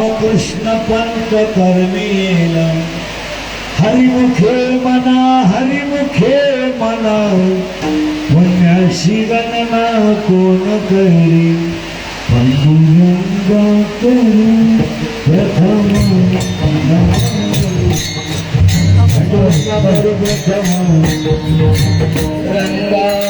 रामकृष्ण पंत कर्मील हरिमुखे मना हरिमुखे मना. पुण्याशी गणना कोण करी? पांडुरंगा करू प्रथम प्रथम रंगा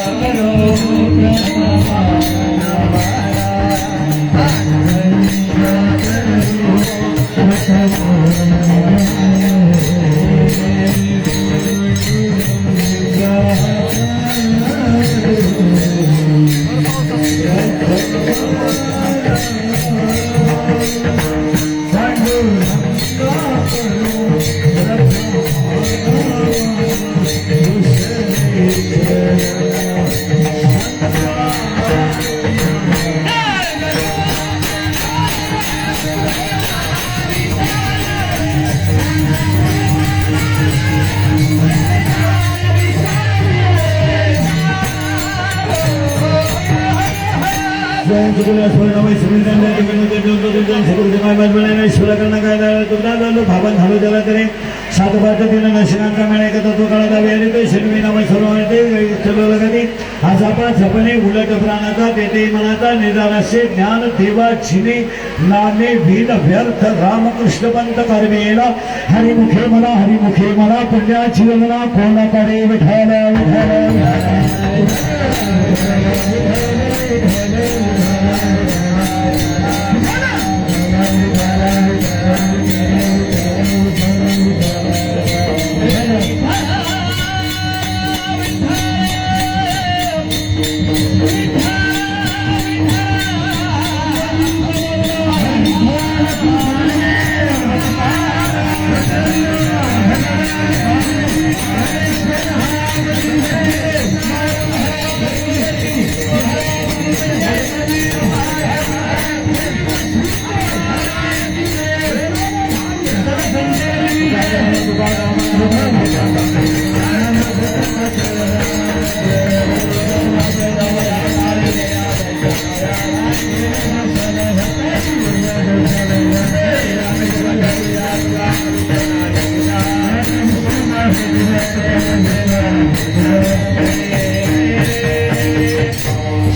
करू सात भारत नशिकांचा मेळा एकत्र तो काळा दावे ते शनिमी नाम सर्व सर्व लगती आज आपण उलट प्राणाचा तेथे मनाचा ज्ञान देवा छिने नामे भीन व्यर्थ रामकृष्ण पंत कर्मेला हरिमुखे मला हरिमुखे मला पुण्याची गणना कोणाकडे विठाला सात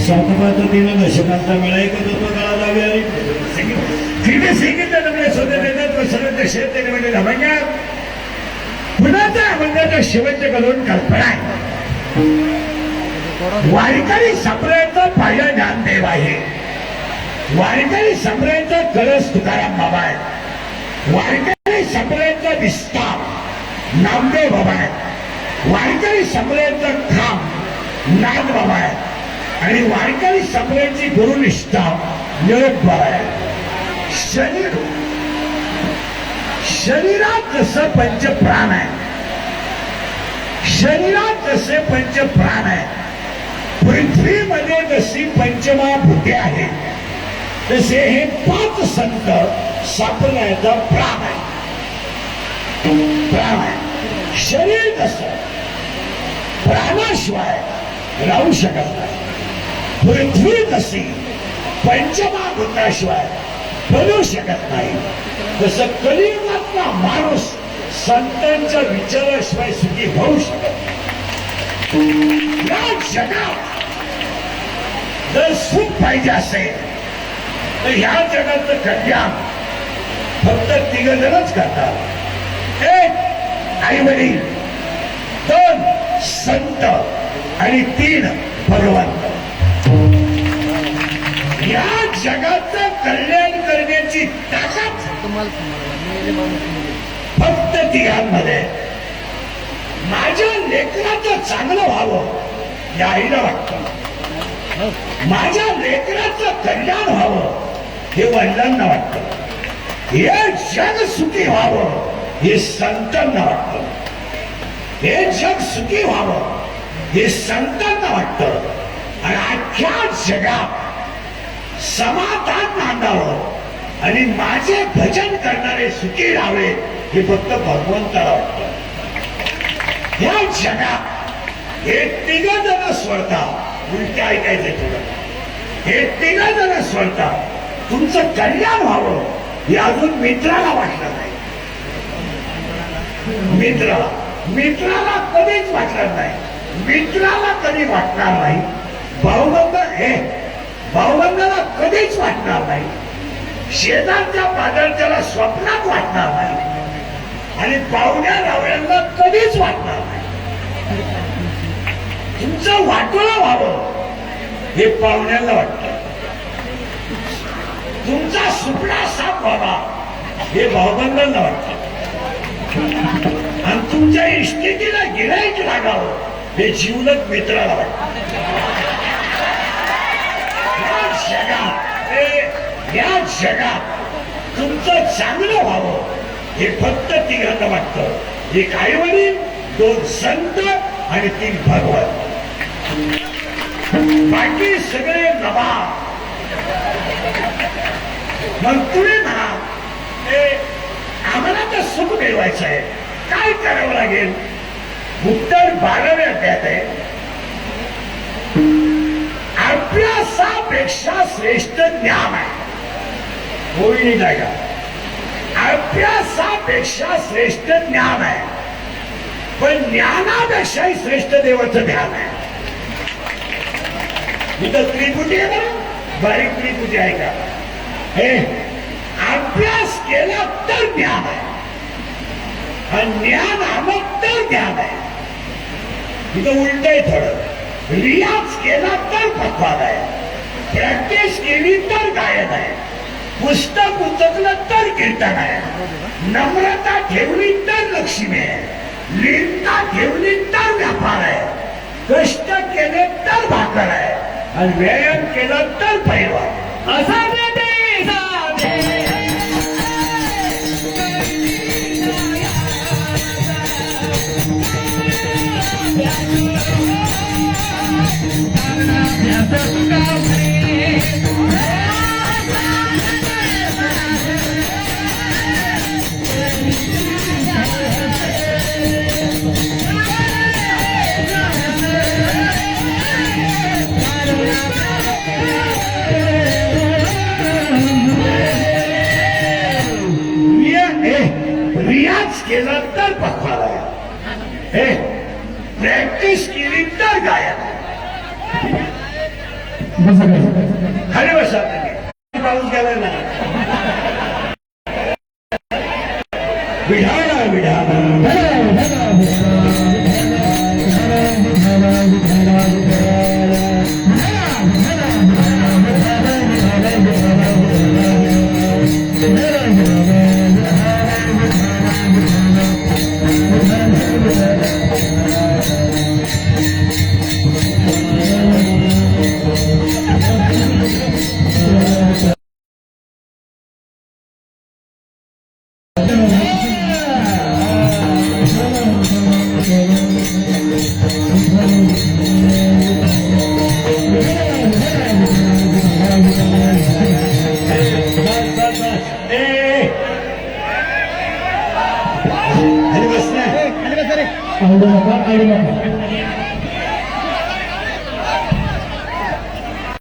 સાથોપાતોથીનો દશકાંતા મેળાઈ કરતો તો ગાળા લાવી આવી ફીડે સિંગિતા તમને સોદે બેદા તો સરદ શેતે મને રમણ્યા પુનાતા મંદિર શિવંત કલોન वारकरी संप्रदायाचं पहिलं ज्ञानदेव आहे. वारकरी संप्रदायाचा कळस तुकाराम बाबा आहे. वारकरी संप्रदायाचा विस्तार नामदेव बाबा आहे. वारकरी संप्रदायाचा खांब नाथ बाबा आहे. आणि वारकरी संप्रदायाची गुरुनिष्ठा निरोप बाबा आहे. शरीर शरीरात जसं पंच प्राण आहे शरीरात जसे पंच प्राण आहे पृथ्वीमध्ये जशी पंचमहाभूते आहे तसे हे पाच संत सापडण्याचा प्राण आहे. प्राण आहे. शरीर कस प्राणाशिवाय राहू शकत नाही. पृथ्वी कशी पंचमहाभूताशिवाय बनू शकत नाही तसं कलियुगातला माणूस संतांच्या विचाराशिवाय सुखी होऊ शकत नाही. या जगात जर सुख पाहिजे असेल तर ह्या जगाचं कल्याण फक्त तिघ जणच करतात. एक आई वडील दोन संत आणि तीन भगवंत. या जगाचं कल्याण करण्याची ताकद तुम्हाला फक्त तिघांमध्ये. माझ्या लेकराचं चांगलं व्हावं. या आईला वाटतं. माझ्या लेकराचं कल्याण व्हावं हे वडिलांना वाटतं. हे जग सुखी व्हावं हे संतांना वाटतं. हे जग सुखी व्हावं हे संतांना वाटतं. आणि अख्ख्या जगात समाधान नांदावं आणि माझे भजन करणारे सुखी राहावे हे फक्त भगवंताला वाटतं. या जगात हे तिघ जण स्वरतात उलट ऐकायचे तुला. हे तिघ जण स्वरतात तुमचं कल्याण व्हावं हे अजून मित्राला वाटलं नाही. मित्राला. मित्राला कधीच वाटलं नाही. मित्राला कधी वाटणार नाही? भाऊबंद हे भाऊबंदाला कधीच वाटणार नाही. शेजारच्या पादरच्याला स्वप्नात वाटणार नाही. आणि पाहुण्या रावळ्यांना कधीच वाटणार नाही. तुमचं वाटोळं व्हावं. हे पाहुण्याला वाटतं. तुमचा सुपडा साफ व्हावा. हे भावबंधांना वाटतं. आणि तुमच्या इष्टिकीला गिराईक लागावं. हे जीवलग मित्राला वाटतं. या जगात या जगात तुमचं चांगलं व्हावं. हे फक्त तिघांना वाटतं. एक आई वडील दोन संत आणि तीन भगवत. बाकी सगळे नवा. मग तुम्ही म्हणा आम्हाला तर सुख मिळवायचं आहे. काय करावं लागेल? उत्तर बाराव्या अध्यात आहे. अभ्यासापेक्षा श्रेष्ठ ज्ञान आहे. होईल नाही का अभ्यासापेक्षा श्रेष्ठ ज्ञान आहे. पण ज्ञानापेक्षाही श्रेष्ठ देवाचं ध्यान आहे. इथं त्रिपुटी आहे ना बारीक त्रिपुटी आहे का? हे अभ्यास केला तर ज्ञान आहे. आणि ज्ञान आलं तर ज्ञान आहे. इथं उलट आहे थोडं. रियाज केला तर पक्वाद आहे. प्रॅक्टिस केली तर गायन आहे. पुस्तक उचकलं तर कीर्तन आहे. नम्रता ठेवली तर लक्ष्मी आहे. लीनता ठेवली तर व्यापार आहे. कष्ट केले तर भाकर आहे. आणि व्यायाम केला तर परिवार. असा केला तर आहे हे प्रॅक्टिस केली तर गायन आहे खाली. बसा. पाऊस गेला ना. खाली बस ना खाली बसा रे आवडू नका आवडू नका